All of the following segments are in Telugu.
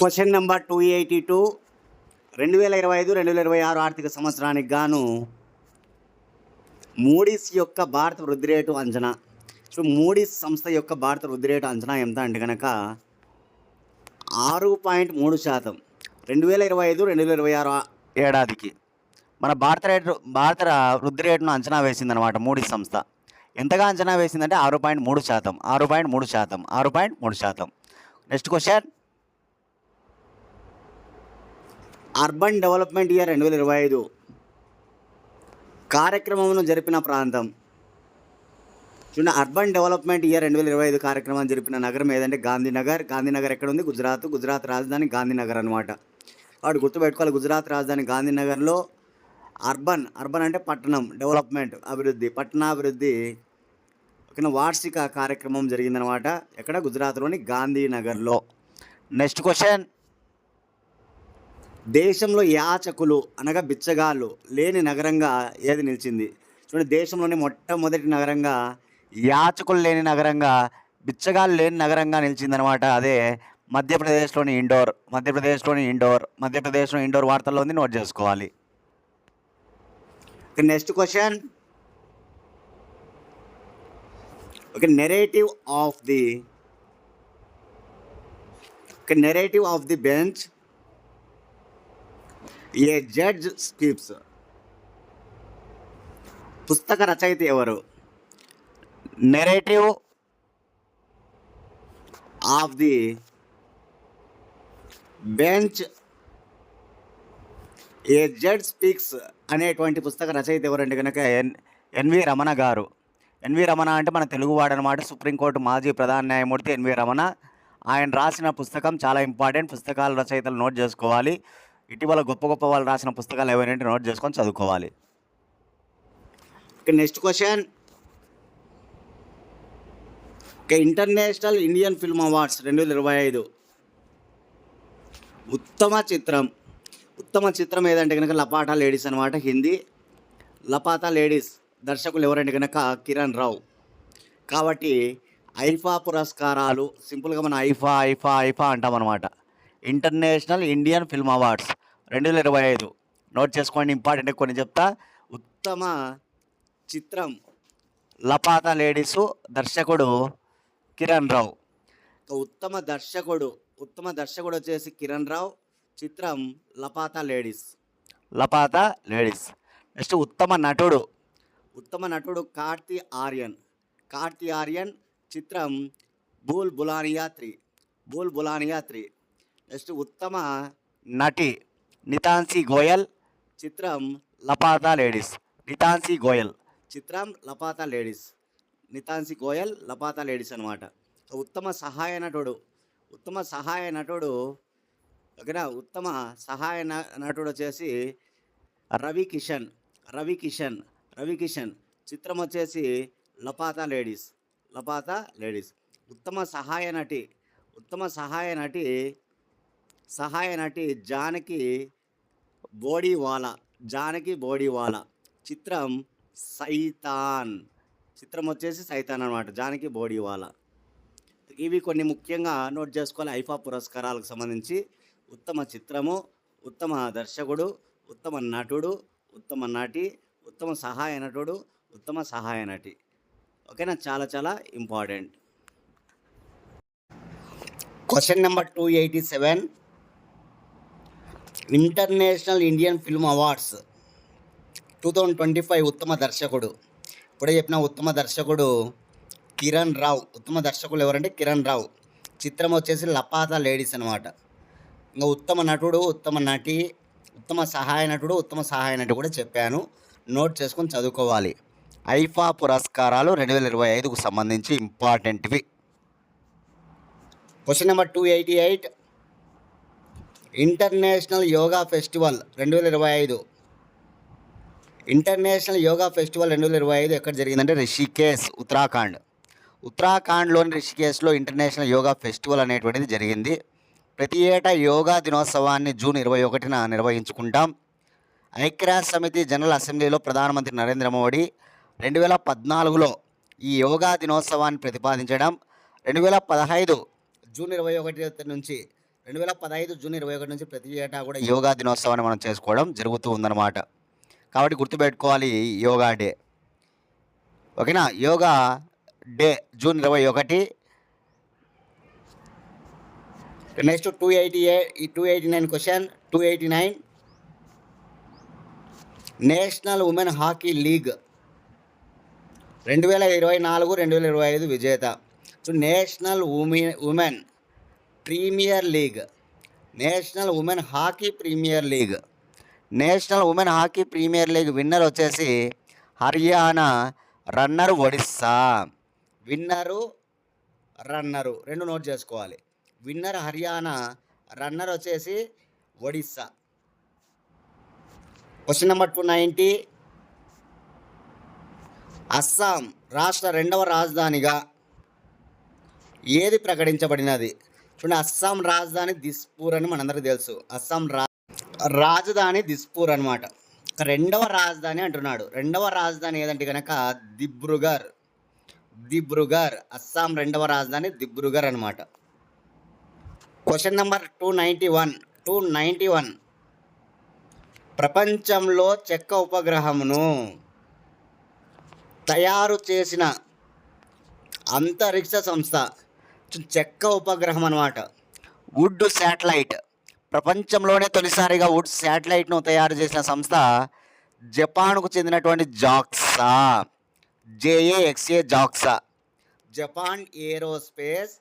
Question number two eighty two. రెండు వేల ఇరవై ఐదు రెండు వేల ఇరవై ఆరు ఆర్థిక సంవత్సరానికి గాను మూడీస్ యొక్క భారత వృద్ధి రేటు అంచనా. సో మూడీస్ సంస్థ యొక్క భారత వృద్ధి రేటు అంచనా ఎంత అంటే కనుక ఆరు పాయింట్ మూడు శాతం. రెండు వేల ఇరవై ఐదు రెండు వేల ఇరవై ఆరు ఏడాదికి మన భారత రేటు భారత వృద్ధి రేటును అంచనా వేసిందనమాట మూడీస్ సంస్థ. ఎంతగా అంచనా వేసిందంటే ఆరు పాయింట్ మూడు శాతం ఆరు పాయింట్ మూడు శాతం ఆరు పాయింట్ మూడు శాతం. Next question. Urban development year రెండు వేల ఇరవై ఐదు. కార్యక్రమమును జరిపిన ప్రాంతం. చూడండి అర్బన్ డెవలప్మెంట్ ఇయర్ రెండు వేల ఇరవై ఐదు కార్యక్రమం జరిపిన నగరం ఏదంటే గాంధీనగర్. గాంధీనగర్ ఎక్కడ ఉంది గుజరాత్. గుజరాత్ రాజధాని గాంధీనగర్ అనమాట వాడు గుర్తుపెట్టుకోవాలి గుజరాత్ రాజధాని గాంధీనగర్లో అర్బన్ అర్బన్ అంటే పట్టణం డెవలప్మెంట్ అభివృద్ధి పట్టణాభివృద్ధి. ఒక వార్షిక కార్యక్రమం జరిగిందనమాట ఎక్కడ? గుజరాత్లోని గాంధీనగర్లో. Next question. దేశంలో యాచకులు అనగా బిచ్చగాళ్ళు లేని నగరంగా ఏది నిలిచింది? చూడండి దేశంలోని మొట్టమొదటి నగరంగా యాచకులు లేని నగరంగా బిచ్చగాళ్ళు లేని నగరంగా నిలిచిందనమాట అదే మధ్యప్రదేశ్లోని ఇండోర్ మధ్యప్రదేశ్లోని ఇండోర్ మధ్యప్రదేశ్లో ఇండోర్ వార్తల్లో ఉంది. నోట్ చేసుకోవాలి. Next question. Okay narrative of the okay narrative of the bench a judge speaks పుస్తక రచయిత ఎవరు? Narrative of the bench a judge speaks అనేటువంటి పుస్తక రచయిత ఎవరంటే కనుక ఎన్ ఎన్వి రమణ గారు. ఎన్వి రమణ అంటే మన తెలుగువాడు అనమాట సుప్రీంకోర్టు మాజీ ప్రధాన న్యాయమూర్తి ఎన్వి రమణ. ఆయన రాసిన పుస్తకం చాలా ఇంపార్టెంట్. పుస్తకాల రచయితలు నోట్ చేసుకోవాలి. ఇటీవల గొప్ప గొప్ప వాళ్ళు రాసిన పుస్తకాలు ఏవైనా నోట్ చేసుకొని చదువుకోవాలి. Next question okay international Indian film awards రెండు వేల ఇరవై ఐదు. ఉత్తమ చిత్రం. ఉత్తమ చిత్రం ఏదంటే కనుక లపాటా లేడీస్ అనమాట హిందీ. లపాతా లేడీస్ దర్శకులు ఎవరంటే కనుక కిరణ్ రావు. కాబట్టి ఐఫా పురస్కారాలు సింపుల్గా మనం ఐఫా ఐఫా ఐఫా అంటాం అనమాట ఇంటర్నేషనల్ ఇండియన్ ఫిల్మ్ అవార్డ్స్. రెండు వేల ఇరవై ఐదు. నోట్ చేసుకోండి ఇంపార్టెంట్ కొన్ని చెప్తా. ఉత్తమ చిత్రం. లపాత లేడీసు దర్శకుడు కిరణ్ రావు. ఉత్తమ దర్శకుడు ఉత్తమ దర్శకుడు వచ్చేసి కిరణ్ రావు. చిత్రం Laapataa ladies. Laapataa ladies. Next ఉత్తమ నటుడు. ఉత్తమ నటుడు కార్తి ఆర్యన్. కార్తి ఆర్యన్ చిత్రం బూల్ బులానియా త్రీ. బూల్ బులానియా త్రీ. నెక్స్ట్ ఉత్తమ నటి నితాన్సి గోయల్ చిత్రం లపాతా లేడీస్. నితాన్సి గోయల్. చిత్రం లపాతా లేడీస్. నితాన్సి గోయల్ లపాతా లేడీస్ అనమాట ఉత్తమ సహాయ నటుడు. ఉత్తమ సహాయ నటుడు ఓకేనా? ఉత్తమ సహాయ నటుడు వచ్చేసి రవి కిషన్. రవి కిషన్. రవి కిషన్. చిత్రం వచ్చేసి లపాతా లేడీస్. లపాతా లేడీస్. ఉత్తమ సహాయ నటి. ఉత్తమ సహాయ నటి సహాయ నటి జానకి బోడీవాలా జానకి బోడీవాలా. చిత్రం సైతాన్. చిత్రం వచ్చేసి సైతాన్ అనమాట జానకి బోడీవాలా. ఇవి కొన్ని ముఖ్యంగా నోట్ చేసుకోవాలి. ఐఫా పురస్కారాలకు సంబంధించి ఉత్తమ చిత్రము ఉత్తమ దర్శకుడు ఉత్తమ నటుడు ఉత్తమ నటి ఉత్తమ సహాయ నటుడు ఉత్తమ సహాయ నటి ఓకేనా? చాలా చాలా important. Question number two eighty seven. International Indian film awards. Two thousand twenty five ఉత్తమ దర్శకుడు. ఇప్పుడే చెప్పిన ఉత్తమ దర్శకుడు కిరణ్ రావు. ఉత్తమ దర్శకులు ఎవరంటే కిరణ్ రావు. చిత్రం వచ్చేసి లపాతా లేడీస్ అనమాట ఇంకా ఉత్తమ నటుడు ఉత్తమ నటి ఉత్తమ సహాయ నటుడు ఉత్తమ సహాయ నటి కూడా చెప్పాను. నోట్ చేసుకొని చదువుకోవాలి. ఐఫా పురస్కారాలు రెండు వేల ఇరవై ఐదుకు సంబంధించి ఇంపార్టెంట్వి. Question number two eighty eight. International yoga festival రెండు వేల ఇరవై ఐదు. ఇంటర్నేషనల్ యోగా ఫెస్టివల్ రెండు వేల ఇరవై ఐదు ఎక్కడ జరిగిందంటే రిషికేశ్ ఉత్తరాఖండ్. ఉత్తరాఖండ్లోని రిషికేశ్లో ఇంటర్నేషనల్ యోగా ఫెస్టివల్ అనేటువంటిది జరిగింది. ప్రతి ఏటా యోగా దినోత్సవాన్ని జూన్ ఇరవై ఒకటిన నిర్వహించుకుంటాం. ఐక్యరాజ్య సమితి జనరల్ అసెంబ్లీలో ప్రధానమంత్రి నరేంద్ర మోడీ రెండు వేల పద్నాలుగులో ఈ యోగా దినోత్సవాన్ని ప్రతిపాదించడం. రెండు వేల పదహైదు జూన్ ఇరవై ఒకటి నుంచి రెండు వేల పదహైదు జూన్ ఇరవై ఒకటి నుంచి ప్రతి ఏటా కూడా యోగా దినోత్సవాన్ని మనం చేసుకోవడం జరుగుతూ ఉందన్నమాట. కాబట్టి గుర్తుపెట్టుకోవాలి ఈ యోగా డే. ఓకేనా? యోగా డే జూన్ ఇరవై ఒకటి. Next two eighty eight two eighty nine question two eighty nine. National women hockey league రెండు వేల ఇరవై నాలుగు రెండు వేల ఇరవై ఐదు విజేత. So national women women premier league national women hockey premier league. National women hockey premier league winner వచ్చేసి Haryana runner Odisha. Winner runner రెండు నోట్ చేసుకోవాలి. విన్నర్ హర్యానా రన్నర్ వచ్చేసి Odisha. Question number two ninety Assam రాష్ట్ర రెండవ రాజధానిగా ఏది ప్రకటించబడినది? చూడండి అస్సాం రాజధాని దిస్పూర్ అని మనందరికీ తెలుసు. అస్సాం రా రాజధాని దిస్పూర్ అనమాట రెండవ రాజధాని అంటున్నాడు. రెండవ రాజధాని ఏదంటే కనుక దిబ్రుగర్. దిబ్రుగర్. అస్సాం రెండవ రాజధాని దిబ్రుగర్ అనమాట question number two ninety one two ninety one ప్రపంచంలో చెక్క ఉపగ్రహమును తయారు చేసిన అంతరిక్ష సంస్థ చెక్క ఉపగ్రహం అనమాట వుడ్ శాటిలైట్. ప్రపంచంలోనే తొలిసారిగా వుడ్ శాటిలైట్ను తయారు చేసిన సంస్థ జపాన్కు చెందినటువంటి JAXA. JAXA JAXA. Japan aerospace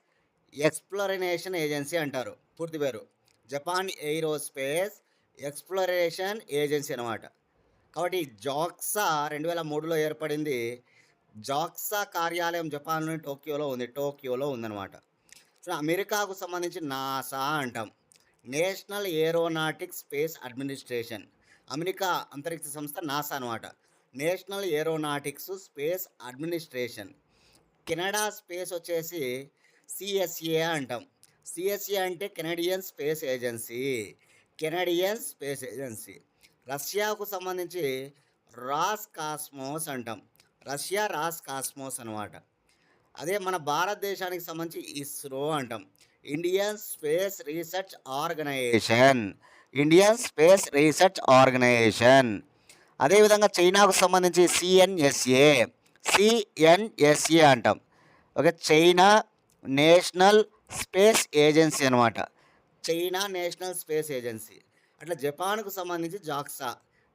exploration agency అంటారు. పూర్తి పేరు. జపాన్ ఏరోస్పేస్ ఎక్స్ప్లోరేషన్ ఏజెన్సీ అనమాట కాబట్టి జాక్సా రెండు వేల మూడులో ఏర్పడింది జాక్సా కార్యాలయం జపాన్లోని టోక్యోలో ఉంది. టోక్యోలో ఉందన్నమాట. సో అమెరికాకు సంబంధించి నాసా అంటాం. National aeronautic space administration. America అంతరిక్ష సంస్థ నాసా అనమాట national aeronautics space administration. Canada space వచ్చేసి సిఎస్ఏ అంటాం. సిఎస్ఏ అంటే Canadian space agency. Canadian space agency. రష్యాకు సంబంధించి రాస్ కాస్మోస్ అంటాం. రష్యా రాస్ కాస్మోస్ అనమాట అదే మన భారతదేశానికి సంబంధించి ఇస్రో అంటాం. Indian space research organisation. Indian space research organisation. అదేవిధంగా చైనాకు సంబంధించి సిఎన్ఎస్ఏ సిఎన్ఎస్ఏ అంటాం. Okay China national space agency అనమాట చైనా నేషనల్ స్పేస్ ఏజెన్సీ. అట్లా జపాన్కు సంబంధించి జాక్సా.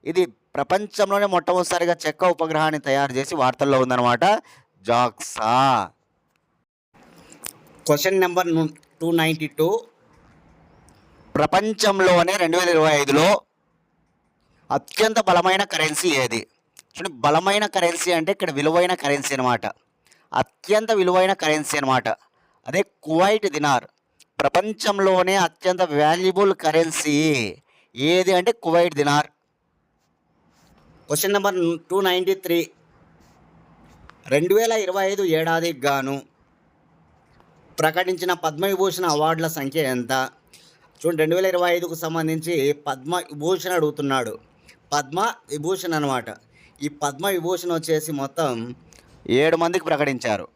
ఇది ప్రపంచంలోనే మొట్టమొదటిసారిగా చెక్క ఉపగ్రహాన్ని తయారు చేసి వార్తల్లో ఉందన్నమాట. JAXA. Question number two ninety two ప్రపంచంలోనే రెండు వేల ఇరవై ఐదులో అత్యంత బలమైన కరెన్సీ ఏది? చూడండి బలమైన కరెన్సీ అంటే ఇక్కడ విలువైన కరెన్సీ అనమాట అత్యంత విలువైన కరెన్సీ అనమాట అదే కువైట్ దినార్. ప్రపంచంలోనే అత్యంత వాల్యుబుల్ కరెన్సీ ఏది అంటే Kuwait dinar. Question number two ninety three రెండు వేల ఇరవై ఐదు ఏడాదికి గాను ప్రకటించిన పద్మవిభూషణ అవార్డుల సంఖ్య ఎంత? చూడండి రెండు వేల ఇరవై ఐదుకు సంబంధించి పద్మ విభూషణ్ అడుగుతున్నాడు. పద్మ విభూషణ్ అనమాట ఈ పద్మ విభూషణ్ వచ్చేసి మొత్తం ఏడు మందికి ప్రకటించారు.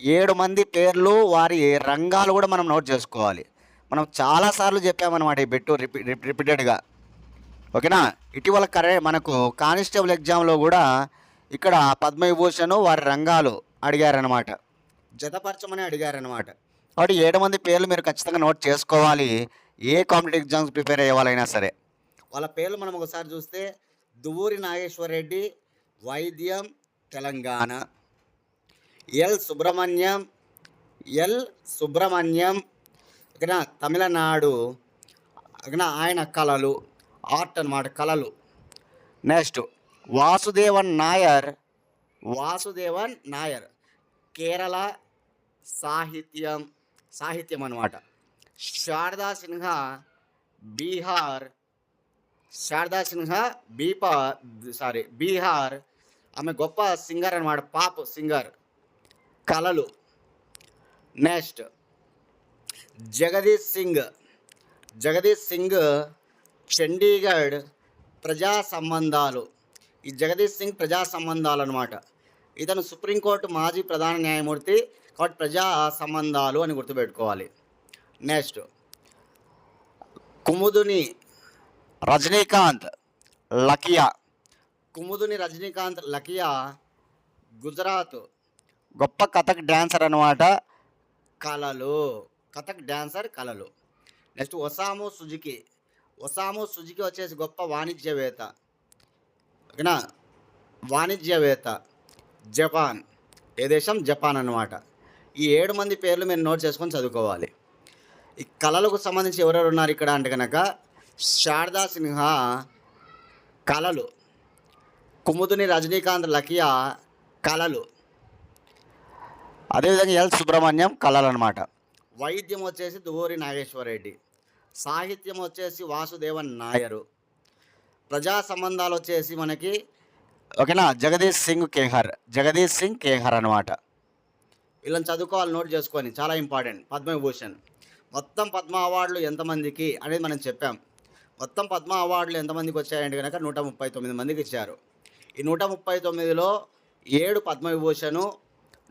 ఏడు మంది పేర్లు వారి రంగాలు కూడా మనం నోట్ చేసుకోవాలి. మనం చాలాసార్లు చెప్పామన్నమాట ఈ బెట్టు రిపీ రిపీ- రిపీటెడ్గా. ఓకేనా? ఇటీవల కరే మనకు కానిస్టేబుల్ ఎగ్జామ్లో కూడా ఇక్కడ పద్మవిభూషణ్ వారి రంగాలు అడిగారనమాట జతపరచమని అడిగారనమాట కాబట్టి ఏడు మంది పేర్లు మీరు ఖచ్చితంగా నోట్ చేసుకోవాలి. ఏ కాంపిటేటివ్ ఎగ్జామ్స్ ప్రిపేర్ అయ్యే వాళ్ళైనా సరే. వాళ్ళ పేర్లు మనం ఒకసారి చూస్తే దువ్వూరి నాగేశ్వర రెడ్డి వైద్యం తెలంగాణ. ఎల్ సుబ్రహ్మణ్యం ఎల్ సుబ్రహ్మణ్యం ఇక తమిళనాడు. ఇక ఆయన కళలు. ఆర్ట్ అన్నమాట కళలు. నెక్స్ట్ వాసుదేవన్ నాయర్. వాసుదేవన్ నాయర్. కేరళ సాహిత్యం సాహిత్యం అన్నమాట. శారదా సిన్హా బీహార్ శారదా సిన్హా బీపా సారీ బీహార్. ఆమె గొప్ప సింగర్ అన్నమాట పాప్ సింగర్. కళలు. నెక్స్ట్ జగదీష్ సింగ్. జగదీష్ సింగ్ చండీగఢ్ ప్రజా సంబంధాలు. ఈ జగదీష్ సింగ్ ప్రజా సంబంధాలు అనమాట ఇతను సుప్రీంకోర్టు మాజీ ప్రధాన న్యాయమూర్తి కాబట్టి ప్రజా సంబంధాలు అని గుర్తుపెట్టుకోవాలి. నెక్స్ట్. కుముదుని రజనీకాంత్ లకియా కుముదుని రజనీకాంత్ లకియా గుజరాత్. గొప్ప కథక్ డ్యాన్సర్ అనమాట కళలు. కథక్ డ్యాన్సర్ కళలు. Next Osamu Suzuki. Osamu Suzuki వచ్చేసి గొప్ప వాణిజ్యవేత్త. ఓకేనా? వాణిజ్యవేత్త. జపాన్. ఏ దేశం? జపాన్ అన్నమాట. ఈ ఏడు మంది పేర్లు మీరు నోట్ చేసుకొని చదువుకోవాలి. ఈ కళలకు సంబంధించి ఎవరెవరు ఉన్నారు ఇక్కడ అంటే కనుక శారదా సిన్హా కళలు. కుముదుని రజనీకాంత్ లకియా కళలు. అదేవిధంగా ఎల్ సుబ్రహ్మణ్యం కళలు అనమాట వైద్యం వచ్చేసి దువూరి నాగేశ్వర రెడ్డి సాహిత్యం వచ్చేసి వాసుదేవన్ నాయరు. ప్రజా సంబంధాలు వచ్చేసి మనకి ఓకేనా? జగదీష్ సింగ్ కేహర్. జగదీష్ సింగ్ కేహర్ అనమాట వీళ్ళని చదువుకోవాలి నోట్ చేసుకొని చాలా ఇంపార్టెంట్. పద్మవిభూషణ్. మొత్తం పద్మ అవార్డులు ఎంతమందికి అనేది మనం చెప్పాం. మొత్తం పద్మ అవార్డులు ఎంతమందికి వచ్చాయంటే కనుక నూట ముప్పై తొమ్మిది మందికి ఇచ్చారు. ఈ నూట ముప్పై తొమ్మిదిలో ఏడు పద్మవిభూషణు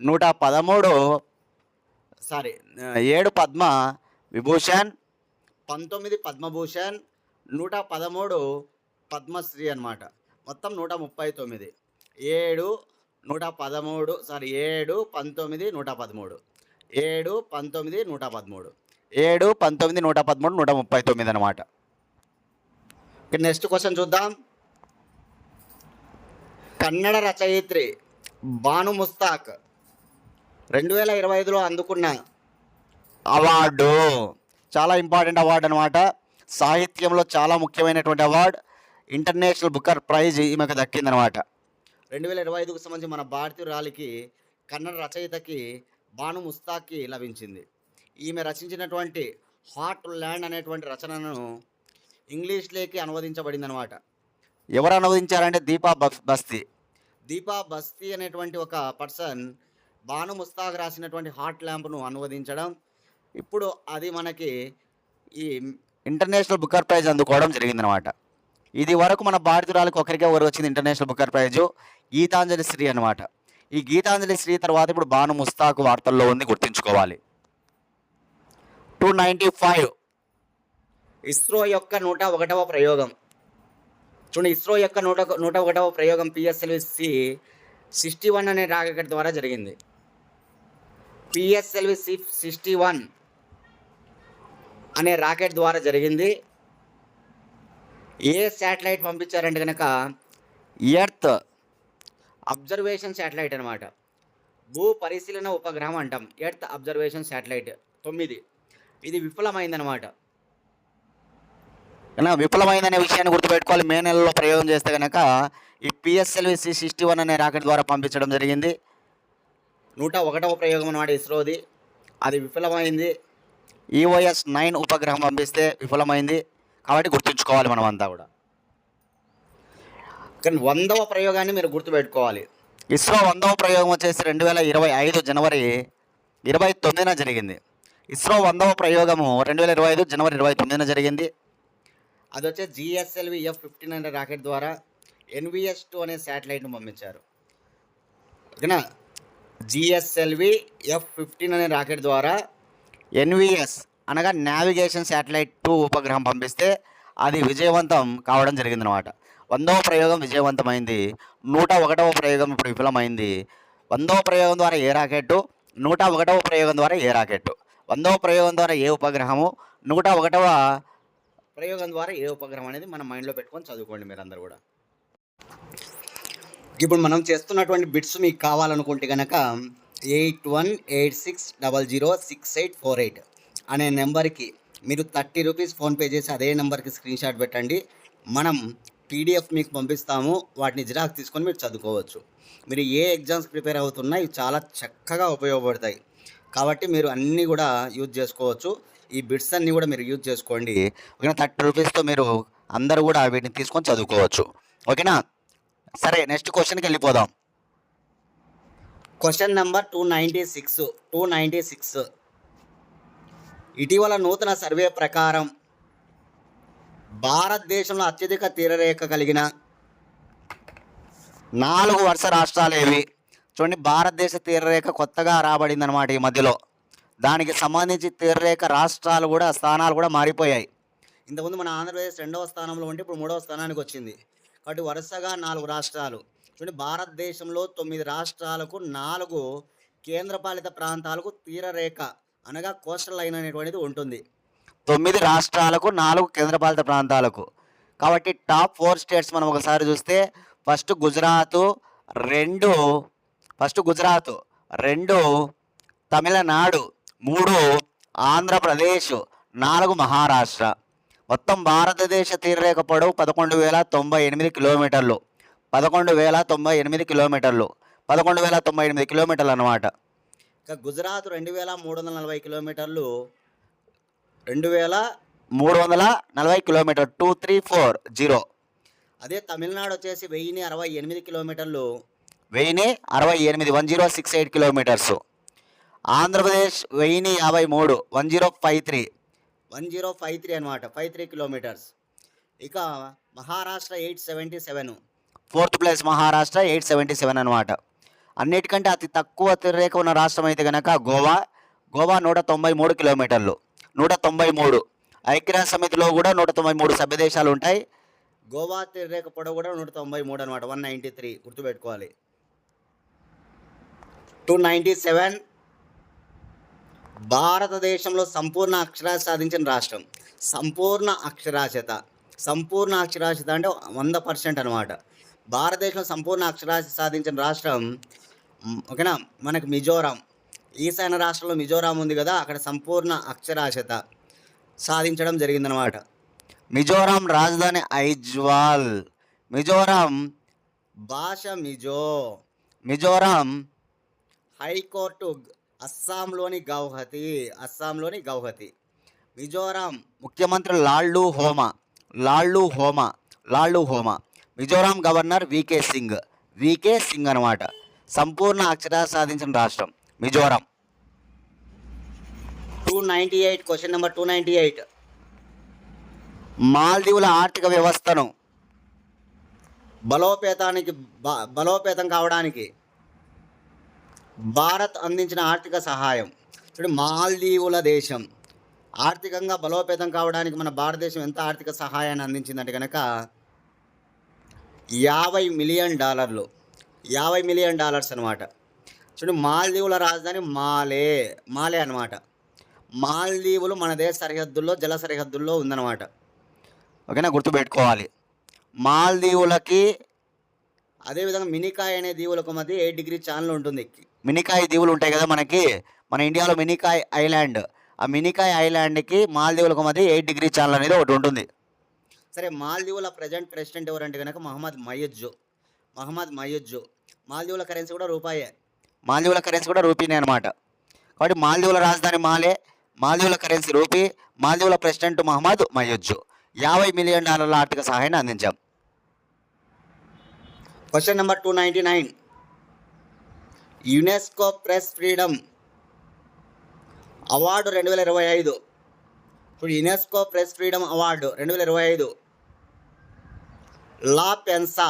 నూట పదమూడు సారీ ఏడు పద్మ విభూషణ్ పంతొమ్మిది పద్మభూషణ్ నూట పదమూడు పద్మశ్రీ అనమాట మొత్తం నూట ముప్పై తొమ్మిది. ఏడు నూట పదమూడు సారీ ఏడు పంతొమ్మిది నూట పదమూడు. ఏడు పంతొమ్మిది నూట పదమూడు. ఏడు పంతొమ్మిది నూట పదమూడు నూట ముప్పై తొమ్మిది అనమాట నెక్స్ట్ క్వశ్చన్ చూద్దాం. కన్నడ రచయిత్రి బాను ముస్తాక్ రెండు వేల ఇరవై ఐదులో అందుకున్న అవార్డు చాలా ఇంపార్టెంట్ అవార్డు అనమాట సాహిత్యంలో చాలా ముఖ్యమైనటువంటి అవార్డు. ఇంటర్నేషనల్ బుకర్ ప్రైజ్ ఈమెకు దక్కిందనమాట రెండు వేల ఇరవై ఐదుకు సంబంధించి మన భారతీయురాలికి కన్నడ రచయితకి బాను ముస్తాక్కి లభించింది. ఈమె రచించినటువంటి హార్ట్ ల్యాండ్ అనేటువంటి రచనను ఇంగ్లీష్లోకి అనువదించబడింది అనమాట ఎవరు అనువదించారంటే దీపా బస్ బస్తీ. దీపా బస్తీ అనేటువంటి ఒక పర్సన్ బాను ముస్తాక్ రాసినటువంటి హార్ట్ ల్యాంప్ను అనువదించడం ఇప్పుడు అది మనకి ఈ ఇంటర్నేషనల్ బుకర్ ప్రైజ్ అందుకోవడం జరిగిందనమాట ఇది వరకు మన భారతీయురాలకు ఒకరికే ఎవరు వచ్చింది international Booker prize Geetanjali Shree అనమాట ఈ గీతాంజలి శ్రీ తర్వాత ఇప్పుడు బాను ముస్తాక్ వార్తల్లో ఉంది గుర్తుంచుకోవాలి. టూ నైంటీ ఫైవ్ ఇస్రో యొక్క నూట ఒకటవ ప్రయోగం. చూడండి ఇస్రో యొక్క నూట నూట ఒకటవ ప్రయోగం పిఎస్ఎల్వి సిక్స్టీ వన్ అనే రాకెట్ ద్వారా జరిగింది. పిఎస్ఎల్వి సిక్స్టీ వన్ అనే రాకెట్ ద్వారా జరిగింది. ఏ శాటిలైట్ పంపించారంటే కనుక ఎర్త్ అబ్జర్వేషన్ శాటిలైట్ అనమాట భూ పరిశీలన ఉపగ్రహం అంటాం. ఎర్త్ అబ్జర్వేషన్ శాటిలైట్ తొమ్మిది. ఇది విఫలమైందనమాట కనుక విఫలమైందనే విషయాన్ని గుర్తుపెట్టుకోవాలి. మే నెలలో ప్రయోగం చేస్తే కనుక ఈ పిఎస్ఎల్వి సి సిక్స్టీ వన్ అనే రాకెట్ ద్వారా పంపించడం జరిగింది. నూట ఒకటవ ప్రయోగం అన్నమాట ఇస్రోది. అది విఫలమైంది. ఈఓఎస్ నైన్ ఉపగ్రహం పంపిస్తే విఫలమైంది. కాబట్టి గుర్తుంచుకోవాలి మనం అంతా కూడా. కానీ వందవ ప్రయోగాన్ని మీరు గుర్తుపెట్టుకోవాలి. ఇస్రో వందవ ప్రయోగం వచ్చేసి రెండు వేల ఇరవై ఐదు జనవరి ఇరవై తొమ్మిదిన జరిగింది. ఇస్రో వందవ ప్రయోగము రెండు వేల ఇరవై ఐదు జనవరి ఇరవై తొమ్మిదిన జరిగింది. అది వచ్చే జిఎస్ఎల్వి ఎఫ్ ఫిఫ్టీన్ అనే రాకెట్ ద్వారా ఎన్విఎస్ టూ అనే శాటిలైట్ను పంపించారు. ఓకేనా? జిఎస్ఎల్వి ఎఫ్ ఫిఫ్టీన్ అనే రాకెట్ ద్వారా ఎన్విఎస్ అనగా నావిగేషన్ శాటిలైట్ టూ ఉపగ్రహం పంపిస్తే అది విజయవంతం కావడం జరిగిందనమాట వందవ ప్రయోగం విజయవంతమైంది. నూట ఒకటవ ప్రయోగం ఇప్పుడు విఫలమైంది. వందవ ప్రయోగం ద్వారా ఏ రాకెట్టు? నూట ఒకటవ ప్రయోగం ద్వారా ఏ రాకెట్టు? వందవ ప్రయోగం ద్వారా ఏ ఉపగ్రహము? నూట ఒకటవ ప్రయోగం ద్వారా ఏ ఉపగ్రహం అనేది మన మైండ్లో పెట్టుకొని చదువుకోండి మీరందరూ కూడా. ఇప్పుడు మనం చేస్తున్నటువంటి బిట్స్ మీకు కావాలనుకుంటే కనుక eight one eight six double zero six eight four eight అనే నెంబర్కి మీరు థర్టీ రూపీస్ ఫోన్పే చేసి అదే నెంబర్కి స్క్రీన్ షాట్ పెట్టండి. మనం పీడిఎఫ్ మీకు పంపిస్తాము. వాటిని జిరాక్స్ తీసుకొని మీరు చదువుకోవచ్చు. మీరు ఏ ఎగ్జామ్స్ ప్రిపేర్ అవుతున్నా ఇవి చాలా చక్కగా ఉపయోగపడతాయి. కాబట్టి మీరు అన్నీ కూడా యూజ్ చేసుకోవచ్చు. ఈ బిట్స్ అన్నీ కూడా మీరు యూజ్ చేసుకోండి. ఓకేనా? థర్టీ రూపీస్తో మీరు అందరూ కూడా వీటిని తీసుకొని చదువుకోవచ్చు. ఓకేనా? సరే నెక్స్ట్ క్వశ్చన్కి వెళ్ళిపోదాం. Question number two ninety six two ninety six ఇటీవల నూతన సర్వే ప్రకారం భారతదేశంలో అత్యధిక తీరరేఖ కలిగిన నాలుగు వరుస రాష్ట్రాలు ఏవి? చూడండి భారతదేశ తీరరేఖ కొత్తగా రాబడింది అనమాట ఈ మధ్యలో. దానికి సంబంధించి తీరరేఖ రాష్ట్రాలు కూడా స్థానాలు కూడా మారిపోయాయి. ఇంతకుముందు మన ఆంధ్రప్రదేశ్ రెండవ స్థానంలో ఉంటే ఇప్పుడు మూడవ స్థానానికి వచ్చింది. కాబట్టి వరుసగా నాలుగు రాష్ట్రాలు. చూడండి భారతదేశంలో తొమ్మిది రాష్ట్రాలకు నాలుగు కేంద్రపాలిత ప్రాంతాలకు తీరరేఖ అనగా కోస్టల్ లైన్ అనేటువంటిది ఉంటుంది. తొమ్మిది రాష్ట్రాలకు నాలుగు కేంద్రపాలిత ప్రాంతాలకు. కాబట్టి టాప్ ఫోర్ స్టేట్స్ మనం ఒకసారి చూస్తే ఫస్ట్ గుజరాత్ రెండు ఫస్ట్ గుజరాత్ రెండు తమిళనాడు మూడు ఆంధ్రప్రదేశ్ నాలుగు మహారాష్ట్ర. మొత్తం భారతదేశ తీరరేఖ పొడవు పదకొండు వేల తొంభై ఎనిమిది కిలోమీటర్లు. పదకొండు వేల తొంభై ఎనిమిది కిలోమీటర్లు. పదకొండు వేల తొంభై ఎనిమిది కిలోమీటర్లు అనమాట ఇక గుజరాత్ రెండు వేల మూడు వందల నలభై కిలోమీటర్లు. రెండు వేల మూడు వందల నలభై kilometre two three four zero. అదే తమిళనాడు వచ్చేసి వెయ్యిని అరవై ఎనిమిది కిలోమీటర్లు. వెయ్యిని అరవై ఎనిమిది one zero six eight kilometres. Andhra Pradesh వెయ్యిని యాభై మూడు one zero five three. One zero five three అనమాట ఫైవ్ త్రీ కిలోమీటర్స్. ఇక Maharashtra eight seventy seven. Fourth place Maharashtra eight seventy seven అనమాట అన్నిటికంటే అతి తక్కువ తిరరేఖ ఉన్న రాష్ట్రం అయితే కనుక గోవా. గోవా నూట తొంభై మూడు కిలోమీటర్లు. నూట తొంభై మూడు. ఐక్యరాజ్య సమితిలో కూడా నూట తొంభై మూడు సభ్యదేశాలు ఉంటాయి. గోవా తిరరేఖ పొడవు కూడా నూట తొంభై మూడు అనమాట వన్ నైంటీ త్రీ గుర్తుపెట్టుకోవాలి. టూ నైంటీ సెవెన్ భారతదేశంలో సంపూర్ణ అక్షరాస్యత సాధించిన రాష్ట్రం. సంపూర్ణ అక్షరాస్యత. సంపూర్ణ అక్షరాస్యత అంటే వంద పర్సెంట్ అనమాట భారతదేశంలో సంపూర్ణ అక్షరాస్యత సాధించిన రాష్ట్రం ఓకేనా? మనకు మిజోరాం. ఈశాన్య రాష్ట్రంలో మిజోరాం ఉంది కదా అక్కడ సంపూర్ణ అక్షరాస్యత సాధించడం జరిగిందనమాట మిజోరాం రాజధాని ఐజ్వాల్. మిజోరాం భాష మిజో. మిజోరాం హైకోర్టు అస్సాంలోని గౌహతి. అస్సాంలోని గౌహతి. మిజోరాం ముఖ్యమంత్రి Lalduhoma. Lalduhoma. Lalduhoma. Mizoram governor VK Singh. VK Singh అనమాట సంపూర్ణ అక్షరాస్యత సాధించిన రాష్ట్రం Mizoram. Two ninety eight question number two ninety eight మాల్దీవుల ఆర్థిక వ్యవస్థను బలోపేతానికి బ- బలోపేతం కావడానికి భారత్ అందించిన ఆర్థిక సహాయం. చూడు మాల్దీవుల దేశం ఆర్థికంగా బలోపేతం కావడానికి మన భారతదేశం ఎంత ఆర్థిక సహాయాన్ని అందించిందంటే కనుక యాభై మిలియన్ డాలర్లు. యాభై మిలియన్ డాలర్స్ అనమాట చూడు మాల్దీవుల రాజధాని మాలే మాలే అనమాట మాల్దీవులు మన దేశ సరిహద్దుల్లో జల సరిహద్దుల్లో ఉందన్నమాట. ఓకేనా? గుర్తుపెట్టుకోవాలి. మాల్దీవులకి అదేవిధంగా మినికాయ్ అనే దీవులకు మధ్య ఎయిట్ డిగ్రీ ఛానల్ ఉంటుంది. మినికాయ్ దీవులు ఉంటాయి కదా మనకి? మన ఇండియాలో మినికాయ్ ఐలాండ్. ఆ మినికాయ్ ఐలాండ్కి మాల్దీవులకు మధ్య ఎయిట్ డిగ్రీ ఛానల్ అనేది ఒకటి ఉంటుంది. సరే మాల్దీవుల ప్రజెంట్ ప్రెసిడెంట్ ఎవరంటే కనుక మహమ్మద్ మయూజ్జు. మహమ్మద్ మయూజ్జు. మాల్దీవుల కరెన్సీ కూడా రూపాయే. మాల్దీవుల కరెన్సీ కూడా రూపీనే అనమాట కాబట్టి మాల్దీవుల రాజధాని మాలే మాల్దీవుల కరెన్సీ రూపీ మాల్దీవుల ప్రెసిడెంట్ మహమ్మద్ మయూజ్జు. యాభై మిలియన్ డాలర్ల ఆర్థిక సహాయాన్ని అందించాం. Question number two ninety nine UNESCO press freedom award రెండు వేల ఇరవై ఐదు. ఇప్పుడు యునెస్కో ప్రెస్ ఫ్రీడమ్ అవార్డు రెండు వేల ఇరవై ఐదు. లా పెన్సా.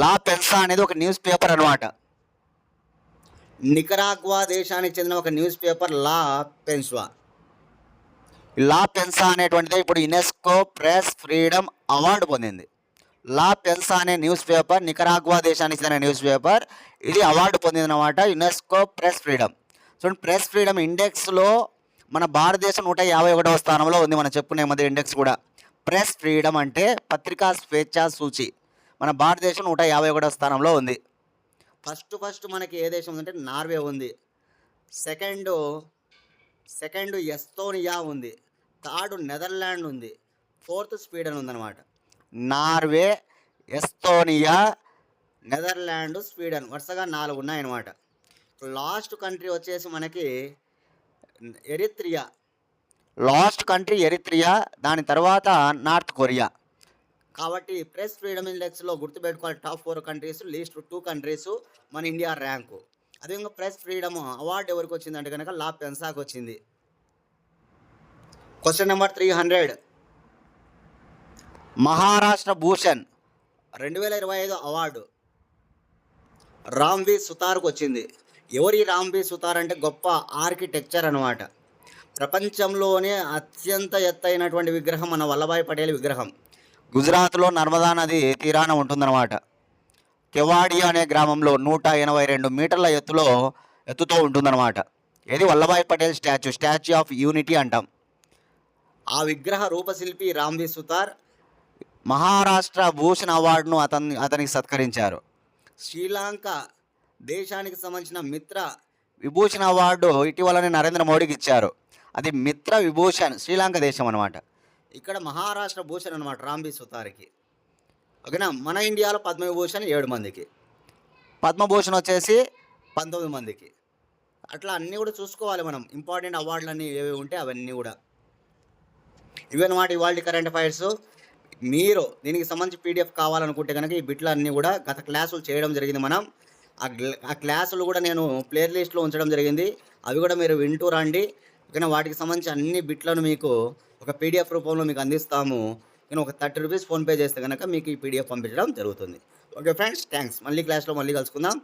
లా పెన్సా అనేది ఒక న్యూస్ పేపర్ అనమాట నికరాగ్వా దేశానికి చెందిన ఒక న్యూస్ పేపర్ లా పెన్స్వా లా పెన్సా అనేటువంటిది ఇప్పుడు యునెస్కో ప్రెస్ ఫ్రీడమ్ అవార్డు పొందింది. లా పెన్సా అనే న్యూస్ పేపర్ నికరాగ్వా దేశానికి చెందిన న్యూస్ పేపర్ ఇది అవార్డు పొందిందన్నమాట యునెస్కో ప్రెస్ ఫ్రీడమ్. చూడండి ప్రెస్ ఫ్రీడమ్ ఇండెక్స్లో మన భారతదేశం నూట యాభై ఒకటవ స్థానంలో ఉంది మనం చెప్పుకునే మధ్య ఇండెక్స్ కూడా. ప్రెస్ ఫ్రీడమ్ అంటే పత్రికా స్వేచ్ఛా సూచి. మన భారతదేశం నూట యాభై ఒకటో స్థానంలో ఉంది. ఫస్ట్ ఫస్ట్ మనకి ఏ దేశం ఉందంటే నార్వే ఉంది. సెకండ్ సెకండ్ ఎస్తోనియా ఉంది. థర్డ్ నెదర్లాండ్ ఉంది. ఫోర్త్ స్వీడన్ ఉందన్నమాట. నార్వే ఎస్తోనియా నెదర్లాండ్ స్వీడన్ వరుసగా నాలుగు ఉన్నాయన్నమాట. లాస్ట్ కంట్రీ వచ్చేసి మనకి ఎరిత్రియా. లాస్ట్ కంట్రీ ఎరిత్రియా దాని తర్వాత నార్త్ కొరియా. కాబట్టి ప్రెస్ ఫ్రీడమ్ ఇండెక్స్లో గుర్తుపెట్టుకోవాలి. Top four countries least two countries మన ఇండియా ర్యాంకు. అదేవిధంగా ప్రెస్ ఫ్రీడమ్ అవార్డు ఎవరికి వచ్చిందంటే కనుక లా పెన్సాక్ వచ్చింది. Question number three hundred. Maharashtra Bhushan రెండు వేల ఇరవై ఐదు అవార్డు. రామ్వి సుతార్కు వచ్చింది. ఎవరి రామ్వి సుతార్ అంటే గొప్ప ఆర్కిటెక్చర్ అనమాట ప్రపంచంలోనే అత్యంత ఎత్తైనటువంటి విగ్రహం మన వల్లభాయ్ పటేల్ విగ్రహం. గుజరాత్లో నర్మదా నది తీరాన ఉంటుందన్నమాట. కెవాడియా అనే గ్రామంలో నూట ఎనభై రెండు మీటర్ల ఎత్తులో ఎత్తుతో ఉంటుందన్నమాట. ఇది Vallabhbhai Patel statue? Statue of unity అంటాం. ఆ విగ్రహ రూపశిల్పి రామ్వి సుతార్ మహారాష్ట్ర భూషణ్ అవార్డును అతన్ని అతనికి సత్కరించారు. శ్రీలంక దేశానికి సంబంధించిన మిత్ర విభూషణ్ అవార్డు ఇటీవలనే నరేంద్ర మోడీకి ఇచ్చారు. అది మిత్ర విభూషణ్ శ్రీలంక దేశం అనమాట ఇక్కడ మహారాష్ట్ర భూషణ్ అనమాట రాంబి సుతార్కి. ఓకేనా? మన ఇండియాలో పద్మవిభూషణ్ ఏడు మందికి. పద్మభూషణ్ వచ్చేసి పంతొమ్మిది మందికి. అట్లా అన్నీ కూడా చూసుకోవాలి మనం. ఇంపార్టెంట్ అవార్డులు అన్నీ ఏవి ఉంటే అవన్నీ కూడా. ఇవన్నమాట ఇవాళ కరెంట్ అఫైర్స్. మీరు దీనికి సంబంధించి పీడిఎఫ్ కావాలనుకుంటే కనుక ఈ బిట్లు అన్నీ కూడా గత క్లాసులు చేయడం జరిగింది మనం. ఆ క్లాసులు కూడా నేను ప్లేయర్ లిస్ట్లో ఉంచడం జరిగింది. అవి కూడా మీరు వింటూ రండి. ఓకేనా వాటికి సంబంధించి అన్ని బిట్లను మీకు ఒక పీడిఎఫ్ రూపంలో మీకు అందిస్తాము. నేను ఒక థర్టీ రూపీస్ ఫోన్పే చేస్తే కనుక మీకు ఈ పీడిఎఫ్ పంపించడం జరుగుతుంది. ఓకే ఫ్రెండ్స్ థ్యాంక్స్ మళ్ళీ క్లాస్లో మళ్ళీ కలుసుకుందాం.